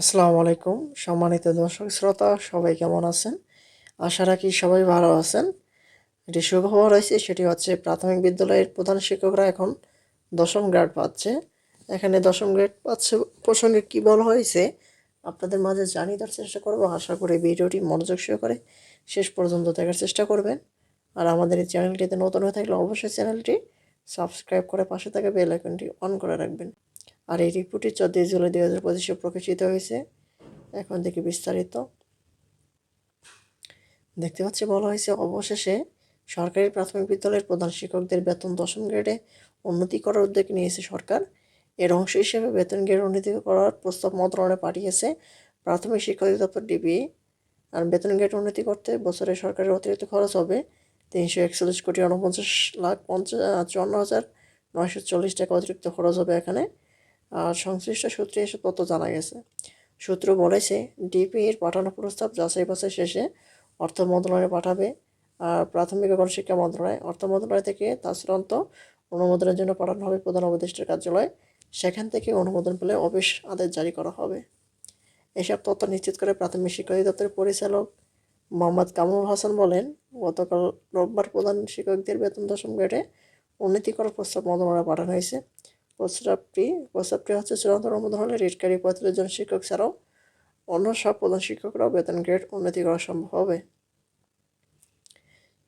আসসালামু আলাইকুম, সম্মানিত দর্শক শ্রোতা, সবাই কেমন আছেন? আশা রাখি সবাই ভালো আছেন। এটি সুখবর হয়েছে সেটি হচ্ছে প্রাথমিক বিদ্যালয়ের প্রধান শিক্ষকরা এখন দশম গ্রেড পাচ্ছে। এখানে দশম গ্রেড পাচ্ছে প্রসঙ্গে কী বলা হয়েছে আপনাদের মাঝে জানিয়ে দেওয়ার চেষ্টা করব। আশা করি ভিডিওটি মনোযোগ সহকারে শেষ পর্যন্ত দেখার চেষ্টা করবেন। আর আমাদের এই চ্যানেলটিতে নতুন হয়ে থাকলে অবশ্যই চ্যানেলটি সাবস্ক্রাইব করে পাশে থাকা বেল আইকনটি অন করে রাখবেন। আর এই রিপোর্টটি চোদ্দই জুলাই দুই হাজার পঁচিশে প্রকাশিত হয়েছে। এখন দেখি বিস্তারিত। দেখতে পাচ্ছি, বলা হয়েছে অবশেষে সরকারি প্রাথমিক বিদ্যালয়ের প্রধান শিক্ষকদের বেতন দশম গ্রেডে উন্নতি করার উদ্যোগ নিয়েছে সরকার। এর অংশ হিসেবে বেতন গ্রেড উন্নতি করার প্রস্তাব মন্ত্রণালয়ে পাঠিয়েছে প্রাথমিক শিক্ষা অধিদপ্তর ডিবি। আর বেতন গ্রেড উন্নতি করতে বছরে সরকারের অতিরিক্ত খরচ হবে তিনশো একচল্লিশ কোটি উনপঞ্চাশ লাখ পঞ্চাশ চুয়ান্ন হাজার নয়শো চল্লিশ টাকা অতিরিক্ত খরচ হবে এখানে। সংশ্লিষ্ট সূত্রে এসব তথ্য জানা গেছে। সূত্র বলেছে, ডিপির পাঠানো প্রস্তাব যাচাই বাছাই শেষে অর্থ মন্ত্রণালয়ে পাঠাবে আর প্রাথমিক ও গণশিক্ষা মন্ত্রণালয়। অর্থ মন্ত্রণালয় থেকে তা চূড়ান্ত অনুমোদনের জন্য পাঠানো হবে প্রধান উপদেষ্টার কার্যালয়। সেখান থেকে অনুমোদন পেলে অফিস আদেশ জারি করা হবে। এসব তথ্য নিশ্চিত করে প্রাথমিক শিক্ষা অধিদপ্তরের পরিচালক মোহাম্মদ কামরুল হাসান বলেন, গতকাল রোববার প্রধান শিক্ষকদের বেতন দশম গ্রেডে উন্নতি করার প্রস্তাব মন্ত্রণালয়ে পাঠানো হয়েছে। প্রস্তাবটি প্রস্তাবটি হচ্ছে চূড়ান্ত অনুমোদন রিটকারী পঁয়ত্রিশ জন শিক্ষক ছাড়াও অন্য সব প্রধান শিক্ষকরাও বেতন গ্রেড উন্নতি করা সম্ভব হবে।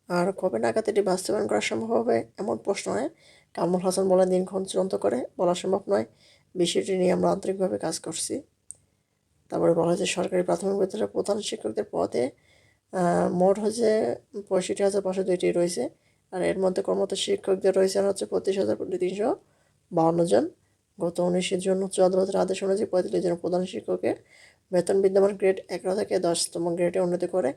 আর কবে নাগাদ এটি বাস্তবায়ন করা সম্ভব হবে এমন প্রশ্ন প্রশ্নে কামরুল হাসান বলেন, দিনক্ষণ চূড়ান্ত করে বলা সম্ভব নয়। বিষয়টি নিয়ে আমরা আন্তরিকভাবে কাজ করছি। তারপরে বলা হয়েছে, সরকারি প্রাথমিক বিদ্যালয়ের প্রধান শিক্ষকদের পদে মোট হচ্ছে পঁয়ষট্টি হাজার পাঁচশো দুইটি রয়েছে। আর এর মধ্যে কর্মরত শিক্ষকদের রয়েছেন হচ্ছে পঁচিশ হাজার তিনশো বাউন্ন জন। গত উনিশে জুন উচ্চ আদালতের আদেশ অনুযায়ী পঁয়তাল্লিশ জন প্রধান শিক্ষকের বেতন বিদ্যমান গ্রেড এগারো থেকে দশতম গ্রেডে উন্নতি করে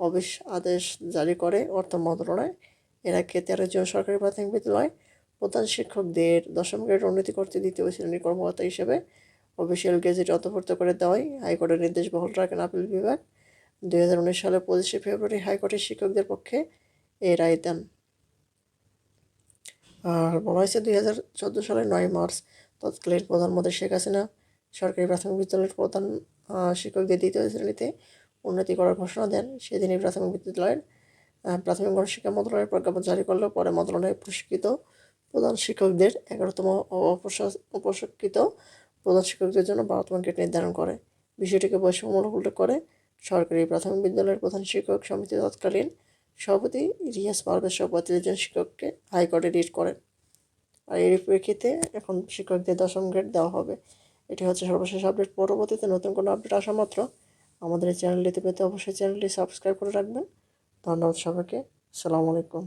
অফিস আদেশ জারি করে অর্থ মন্ত্রণালয়। এর আগে তেরো জন সরকারি প্রাথমিক বিদ্যালয় প্রধান শিক্ষকদের দশম গ্রেড উন্নতি করতে দ্বিতীয় শ্রেণির কর্মকর্তা হিসেবে অফিসিয়াল গেজেট অন্তর্ভুক্ত করে দেওয়ায় হাইকোর্টের নির্দেশ বহল রাখেন আপিল বিভাগ। দুই সালের পঁচিশে ফেব্রুয়ারি হাইকোর্টের শিক্ষকদের পক্ষে এই রায় দেন। আর বলা হয়েছে দুই হাজার চোদ্দ সালের নয় মার্চ তৎকালীন প্রধানমন্ত্রী শেখ হাসিনা সরকারি প্রাথমিক বিদ্যালয়ের প্রধান শিক্ষকদের দ্বিতীয় শ্রেণীতে উন্নতি করার ঘোষণা দেন। সেদিনই প্রাথমিক বিদ্যালয়ের প্রাথমিক গণশিক্ষা মন্ত্রণালয়ের প্রজ্ঞাপন জারি করলেও পরে মন্ত্রণালয়ে প্রশিক্ষিত প্রধান শিক্ষকদের এগারোতম অপ্রশিক্ষিত প্রধান শিক্ষকদের জন্য বারোতম গ্রেড নির্ধারণ করে। বিষয়টিকে বৈষম্যমূলক উল্লেখ করে সরকারি প্রাথমিক বিদ্যালয়ের প্রধান শিক্ষক সমিতি তৎকালীন সভাপতি রিয়াজ পারভেজ সভাপতি একজন জন শিক্ষককে হাইকোর্টে রিট করেন। আর এর প্রেক্ষিতে এখন শিক্ষকদের দশম গ্রেড দেওয়া হবে। এটি হচ্ছে সর্বশেষ আপডেট। পরবর্তীতে নতুন কোনো আপডেট আসা মাত্র আমাদের এই চ্যানেলটিতে পেতে অবশ্যই চ্যানেলটি সাবস্ক্রাইব করে রাখবেন। ধন্যবাদ সবাইকে। আসসালামু আলাইকুম।